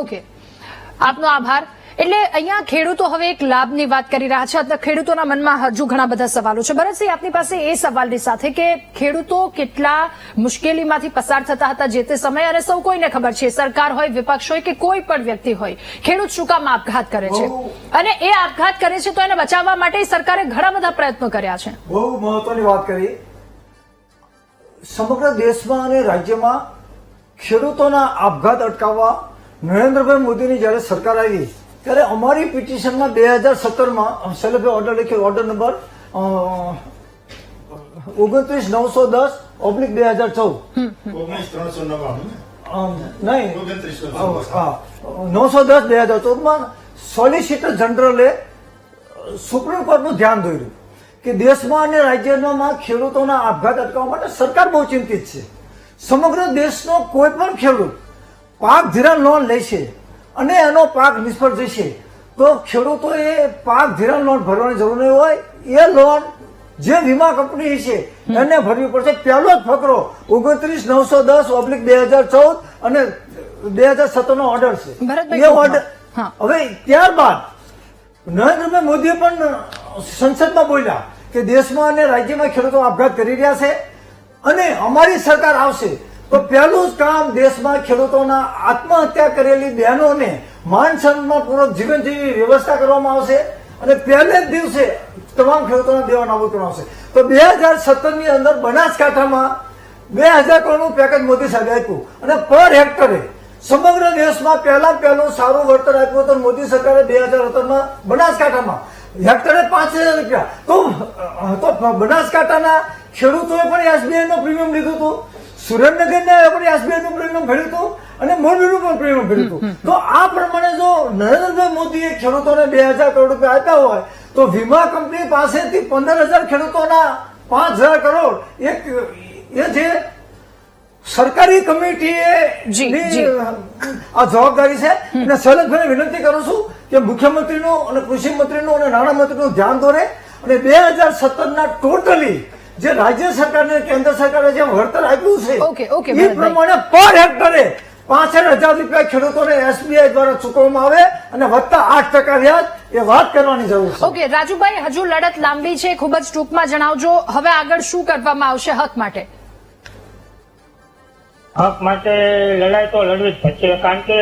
Okay આપનો આભાર. એટલે અહીંયા ખેડૂતો હવે એક લાભની વાત કરી રહ્યા છે. અથવા ખેડૂતોના મનમાં હજુ ઘણા બધા સવાલો છે. ભરતસિંહ આપની પાસે એ સવાલની સાથે કે ખેડૂતો કેટલા મુશ્કેલીમાંથી પસાર થતા હતા જે તે સમયે અને સૌ કોઈને ખબર છે. સરકાર હોય વિપક્ષ હોય કે કોઈ પણ વ્યક્તિ હોય ખેડૂત શું કામ આપઘાત કરે છે? અને એ આપઘાત કરે છે તો એને બચાવવા માટે સરકારે ઘણા બધા પ્રયત્નો કર્યા છે. બહુ મહત્વની વાત કરી. સમગ્ર દેશમાં અને રાજ્યમાં ખેડૂતોના આપઘાત અટકાવવા નરેન્દ્રભાઈ મોદીની જ્યારે સરકાર આવી ત્યારે અમારી પિટિશનમાં બે હજાર સત્તરમાં શૈલેષભાઈ ઓર્ડર લખ્યો ઓર્ડર નંબર ઓગણત્રીસ નવસો દસ ઓબ્લિક બે હજાર ચૌદ. નહીં. નવસો દસ. બે હજાર ચૌદમાં સોલિસિટર જનરલે સુપ્રીમ કોર્ટનું ધ્યાન દોર્યું કે દેશમાં અને રાજ્યમાં ખેડૂતોના આપઘાત અટકાવવા માટે સરકાર બહુ ચિંતિત છે. સમગ્ર દેશનો કોઈ પણ ખેડૂત પાક ધિરાણ લોન લેશે અને એનો પાક નિષ્ફળ જશે તો ખેડૂતોએ પાક ધિરાણ લોન ભરવાની જરૂર નહીં હોય. એ લોન જે વીમા કંપની છે એને ભરવી પડશે. પહેલો જ ફકરો ઓગણત્રીસ નવસો દસ ઓબ્લિક બે હજાર ચૌદ અને બે હજાર સત્તર નો ઓર્ડર છે એ ઓર્ડર હવે ત્યારબાદ નરેન્દ્રભાઈ મોદીએ પણ સંસદમાં બોલ્યા કે દેશમાં અને રાજ્યમાં ખેડૂતો આપઘાત કરી રહ્યા છે. અને અમારી સરકાર આવશે. તો પહેલું જ કામ દેશમાં ખેડૂતોના આત્મહત્યા કરેલી બહેનોને માન સન્માનપૂર્વક જીવન જેવી વ્યવસ્થા કરવામાં આવશે અને પહેલે જ દિવસે તમામ ખેડૂતોના દેવા નાબૂદ કરવામાં આવશે. તો બે હજાર સત્તરની અંદર બનાસકાંઠામાં બે હજાર કરોડનું પેકેજ મોદી સાહેબે આપ્યું. અને પર હેક્ટરે સમગ્ર દેશમાં પહેલા પહેલું સારું વળતર આપ્યું હતું મોદી સરકારે બે હજાર સત્તરમાં બનાસકાંઠામાં હેક્ટરે પાંચ હજાર રૂપિયા? તો તો બનાસકાંઠાના ખેડૂતોએ પણ એસબીઆઈ નું પ્રીમિયમ લીધું હતું. સુરેન્દ્રનગરના પણ એસબીઆઈ નું પ્રીમિયમ ભર્યું હતું અને મોરબીનું પણ પ્રીમિયમ ભર્યું હતું. તો આ પ્રમાણે જો નરેન્દ્રભાઈ મોદીએ ખેડૂતોને બે હજાર કરોડ રૂપિયા આપ્યા હોય તો વીમા કંપની પાસેથી પંદર હજાર ખેડૂતોના પાંચ હજાર કરોડ એક એ જે સરકારી કમિટીએ આ જવાબદારી છે અને શૈલેષભાઈને વિનંતી કરું છું કે મુખ્યમંત્રીનું અને કૃષિ મંત્રીનું અને નાણામંત્રીનું ધ્યાન દોરે અને બે હજાર સત્તરના ટોટલી જે રાજ્ય સરકારને કેન્દ્ર સરકારે જે વળતર આપ્યું છે એ પ્રમાણે પર હેક્ટરે પાસઠ હજાર રૂપિયા ખેડૂતોને એસબીઆઈ દ્વારા ચૂકવવામાં આવે અને વધતા આઠ ટકા વ્યાજ એ વાત કરવાની જરૂર છે. ઓકે રાજુભાઈ હજુ લડત લાંબી છે ખૂબ જ ટૂંકમાં જણાવજો. હવે આગળ શું કરવામાં આવશે હક માટે? હક માટે લડાઈ તો લડવી જ પડશે કારણ કે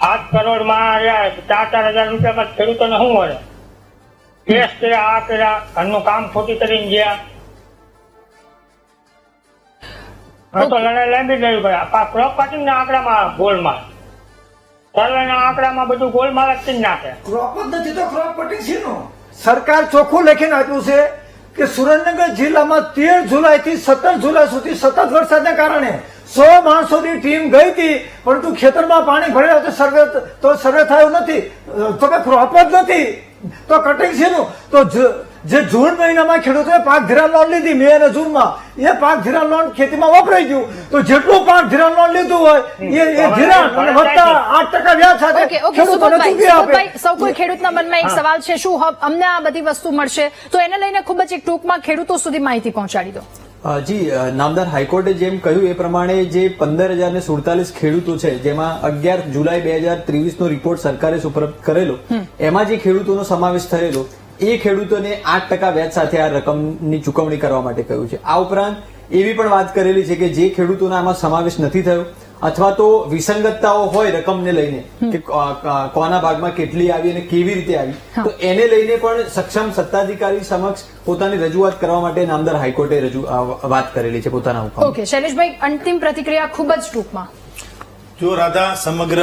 આઠ કરોડમાં ચાર ચાર હજાર રૂપિયામાં ખેડૂતોને શું મળે? કેસ કર્યા આ કર્યા ઘરનું કામ ખોટી કરીને ગયા. તો લડાઈ લાંબી લેવી પડે ક્રોપ કટિંગ ના આંકડામાં ગોલમાલ. સર્વેના આંકડામાં બધું ગોલમાલ જ નાખે. ક્રોપ જ નથી તો ક્રોપ કટિંગ શેનું? સરકાર ચોખ્ખું લખીને આપ્યું છે કે સુરેન્દ્રનગર જિલ્લામાં તેર જુલાઈ થી સત્તર જુલાઈ સુધી સતત વરસાદને કારણે સો માણસોની ટીમ ગઈ હતી પરંતુ ખેતરમાં પાણી ભરેલા તો સર્વે તો સર્વે થયો નથી. તો કે ક્રોપ જ નથી. તો કટિંગ છે તો જે જૂન મહિનામાં ખેડૂતોએ પાક ધિરાણ લોન લીધી મે અને જૂનમાં એ પાક ધિરાણ લોન ખેતીમાં વપરાઈ ગયું. તો જેટલું પાક ધિરાણ લોન લીધું હોય એ એ ધિરાણ અને વત્તા આઠ ટકા વ્યાજ સાથે ખેડૂતોને આપે. સૌ કોઈ ખેડૂતના મનમાં એક સવાલ છે શું અમને આ બધી વસ્તુ મળશે? તો એને લઈને ખૂબ જ એક ટૂંકમાં ખેડૂતો સુધી માહિતી પહોંચાડી દો. જી નામદાર હાઈકોર્ટે જેમ કહ્યું એ પ્રમાણે જે પંદર હજાર ને સુડતાલીસ ખેડૂતો છે જેમાં અગિયાર જુલાઈ બે હજાર ત્રેવીસ નો રિપોર્ટ સરકારે સુપરત કરેલો એમાં જે ખેડૂતોનો સમાવેશ થયેલો એ ખેડૂતોને આઠ ટકા વ્યાજ સાથે આ રકમની ચૂકવણી કરવા માટે કહ્યું છે. આ ઉપરાંત એવી પણ વાત કરેલી છે કે જે ખેડૂતોનો આમાં સમાવેશ નથી થયો અથવા તો વિસંગતતાઓ હોય રકમને લઈને કે કોના ભાગમાં કેટલી આવી અને કેવી રીતે આવી તો એને લઈને પણ સક્ષમ સત્તાધિકારી સમક્ષ પોતાની રજૂઆત કરવા માટે નામદાર હાઈકોર્ટે રજૂ વાત કરેલી છે પોતાના હુકમ ઓકે શૈલેષભાઈ અંતિમ પ્રતિક્રિયા ખૂબ જ ટૂંકમાં. જો રાધા સમગ્ર